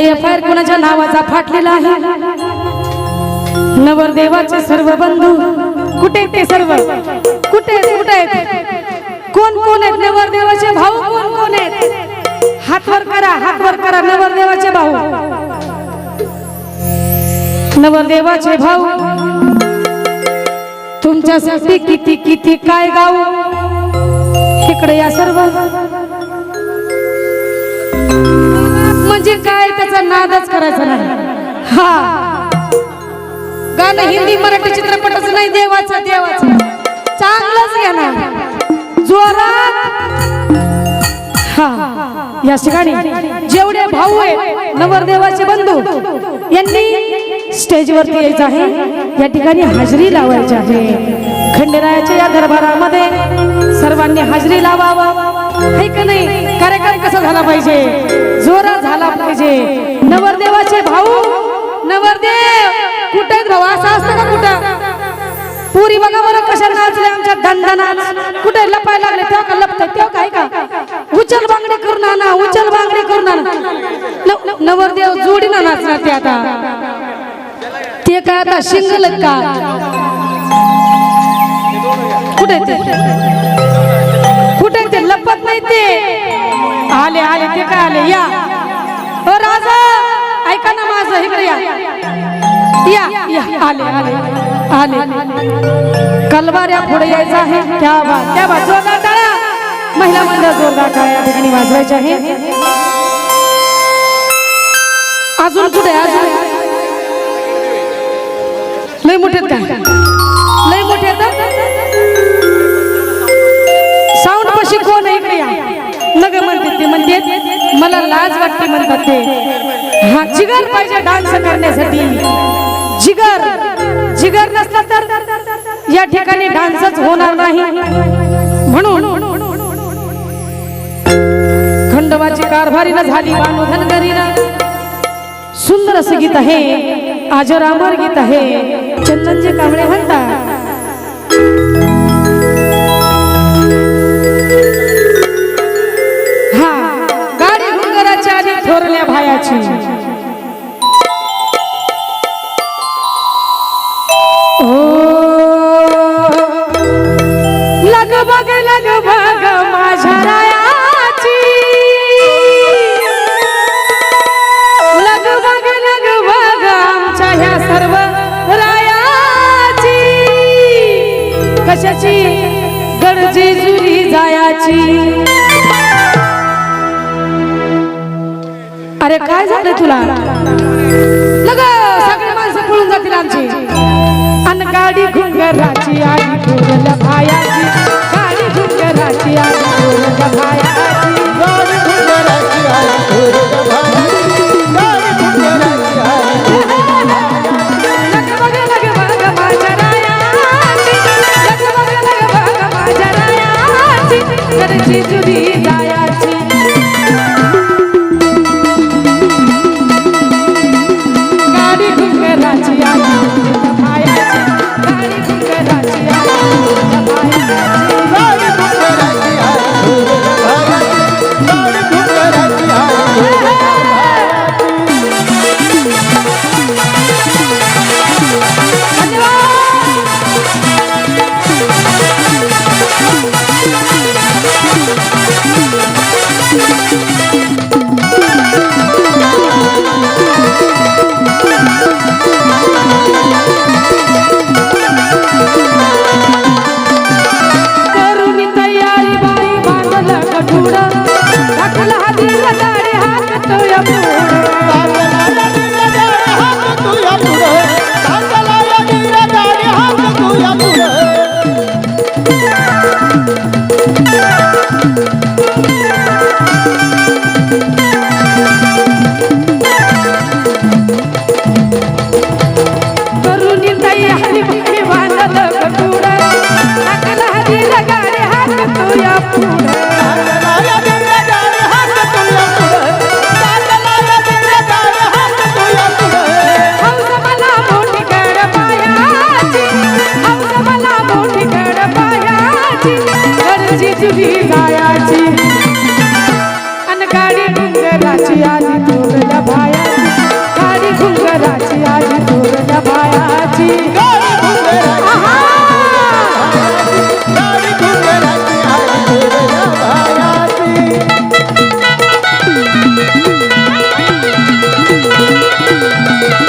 F I कुणाच्या नावाचा फाटलेला आहे? नवरदेवाचे सर्व बंधू कुठे ते सर्व? कुठे कुठे आहेत? कोण कोण आहेत नवरदेवाचे भाऊ? कोण कोण आहेत? हातवर करा हातवर करा नवरदेवाचे भाऊ. नवरदेवाचे भाऊ तुमच्यासाठी किती किती काय गाऊ? इकडे या सर्व. म्हणजे काय त्याचा नादच करायचा नाही. हा. गाणं हिंदी मराठी चित्रपटच नाही देवाचा देवाचा. चांगलंच घेणार. जोरात. हा. या ठिकाणी जेवढे भाऊ आहेत नवरदेवाचे बंधू यांनी स्टेजवरती यायचं आहे. या ठिकाणी हाजरी लावायची आहे. खंडेरायाच्या या दरबारामध्ये सर्वांनी हाजरी लावावा. हे का नाही? कार्यक्रम कसा झाला पाहिजे? जोरा झाला पाहिजे. नवरदेवाचे भाऊ नवरदेव कुठे भाऊ? असं असतं का कुठं? पुरी बघा बरं कशा नाचले आमच्या दंदनात कुठे लपाय लागले? तेव्हा का लपत तेव्हा काय का? उचल बांगडी करून आणा उचल बांगडी करून आणा नवरदेव जोडीना नाचणार ते आता. ते काय आता शिंगल का? कुठे कुठे ते? लपत नाही ते. आले आले ते काय आले? या. हो राजा ऐका ना माझं इकडे या. या या. आले आले आले. कलवाऱ्या पुढे यायचं आहे. त्या बा त्या बा जोरदार टाळा महिला मंडळ जोरदार टाळा या ठिकाणी वाजवायचे आहे अजून कुठे? अजून लय मोठे लय मोठे साऊंड पशी कोण आहे इकडे नग म्हणते ते म्हणते मला लाज वाटते म्हणतात ते. हा जिगर पाहिजे डान्स करण्यासाठी. जिगर जिगर नसला तर या ठिकाणी डान्सच होणार नाही. म्हणून खंडोबाची कारभारीनं झाली बानू धनगरीनं सुंदर असं गीत आहे. आजरामर गीत आहे. चंदनजी कांबळे म्हणतात. कशाची गरजी जुरी जायाची. अरे काय झालं तुला? लग सगळे माणसं पळून जातील आमची. अन गाडी घुंगराची आणि थोरल्या भायाची. गाडी घुंगराची आणि थोरल्या भायाची. गाडी घुंगराची आहे थोरल्या घरची जुरी जायाची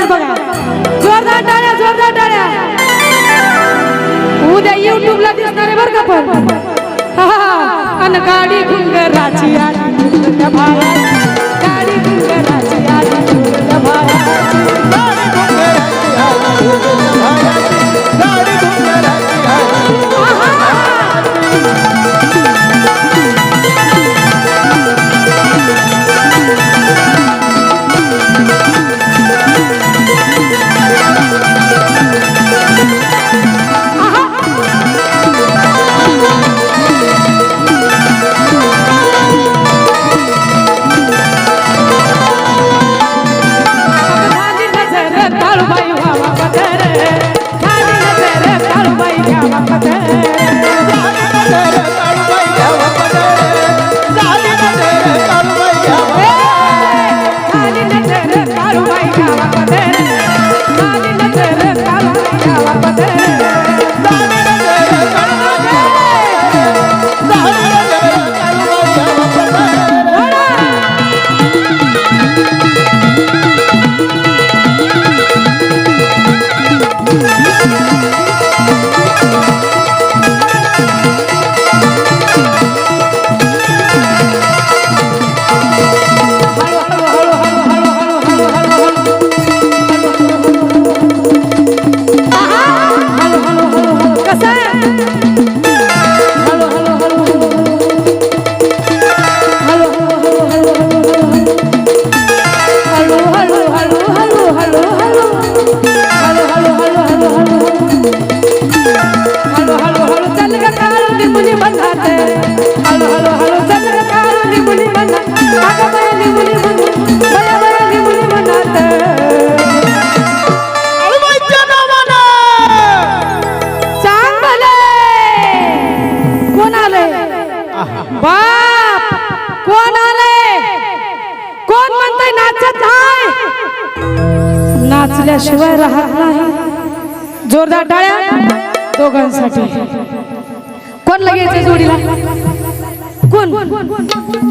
म्हणतात बघा. जोरदार टाळ्या जोरदार टाळ्या. उद्या युट्यूब ला दिसणार बर का पण. अन गाडी घुंगराची आली.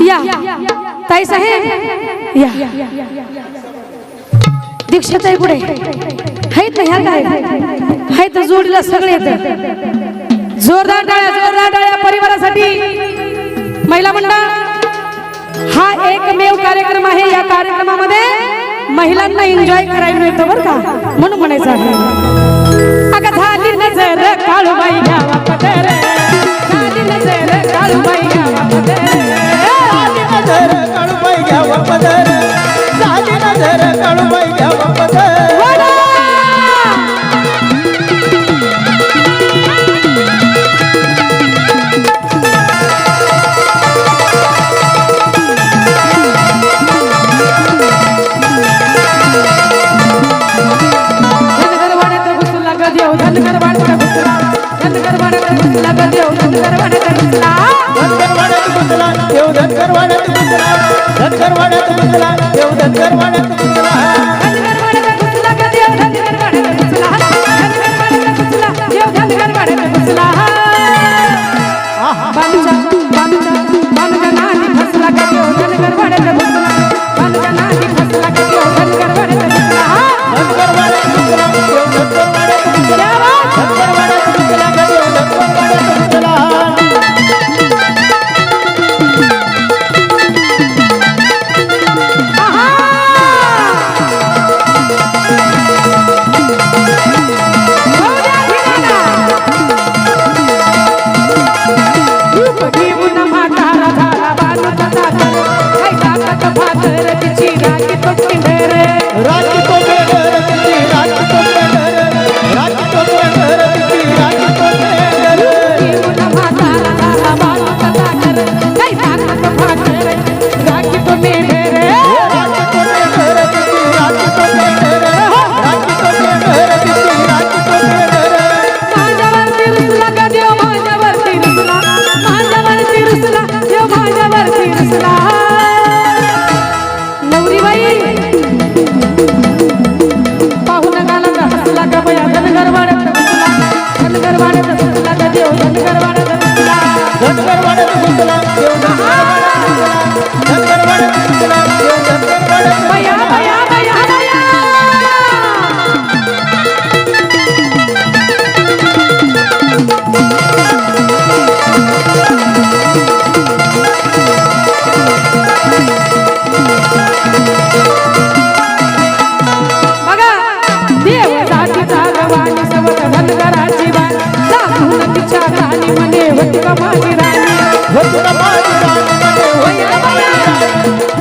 या. ताई साहेब. या. दीक्षाताई पुढे. आहेत ना ह्या काय आहेत जोडीला सगळे येत जोरदार डाळ्या जोरदार डाळ्या परिवारासाठी. महिला मंडळ हा एकमेव कार्यक्रम आहे या कार्यक्रमामध्ये. महिलांना एन्जॉय करायला मिळतो बरं का. म्हणून म्हणायचं आहे. अगं झाली नजर काळूबाई घ्यावा झाली नजर ಕಳುವ বাচ্চা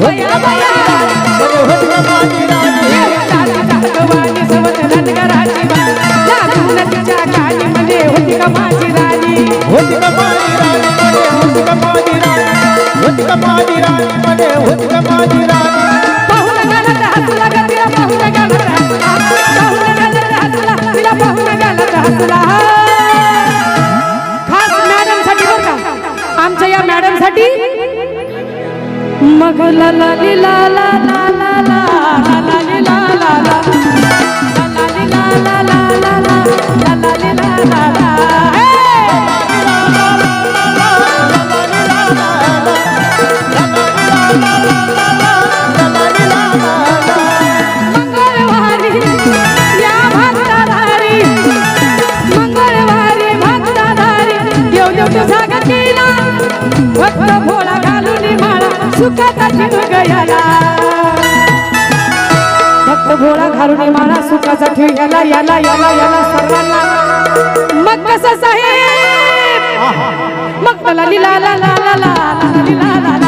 What's the body, right? What's the body, right? What's the body, right? मघ ला ला ला ला ला ला ला ला ला ला ला नावाचा याला याला याला याला सर्वांना मग कसं साहेब मग मला लिला ला ला ला ला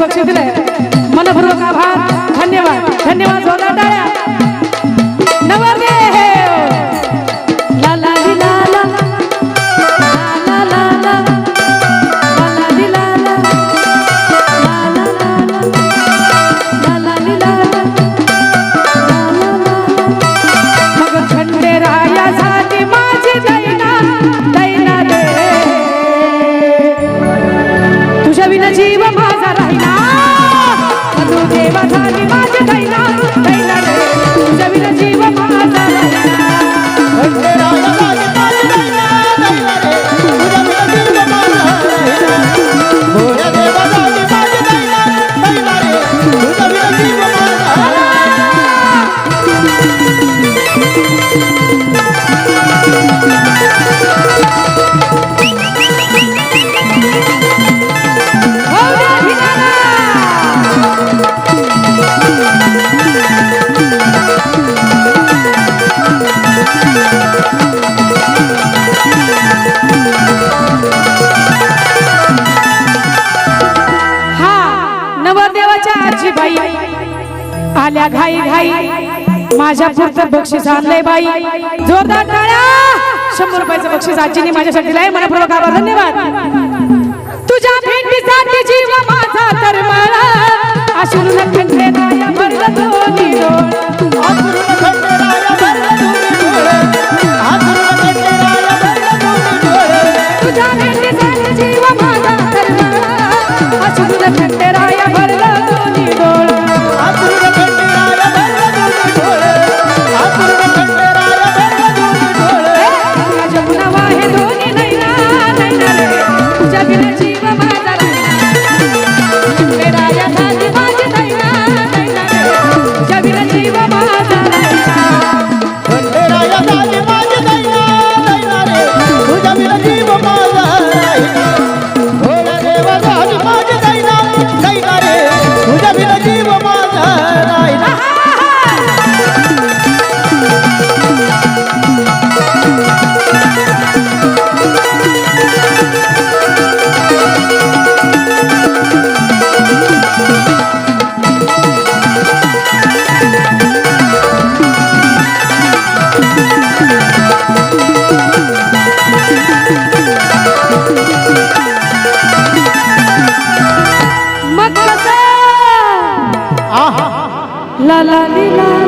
পাচ্ছেন माझ्या पुढचं बक्षीस आणलंय बाई. जोरदार टाळ्या. शंभर रुपयाचं बक्षीस आजीने माझ्यासाठी लय मनपूर्वक आभार. धन्यवाद. तुझ्या भेटीसाठी जीव माझा तर मला. अशी la la la.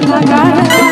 devagar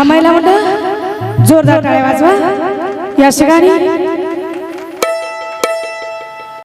थांबायला म्हणत जोरदार टाळ्या वाजवा. या ठिकाणी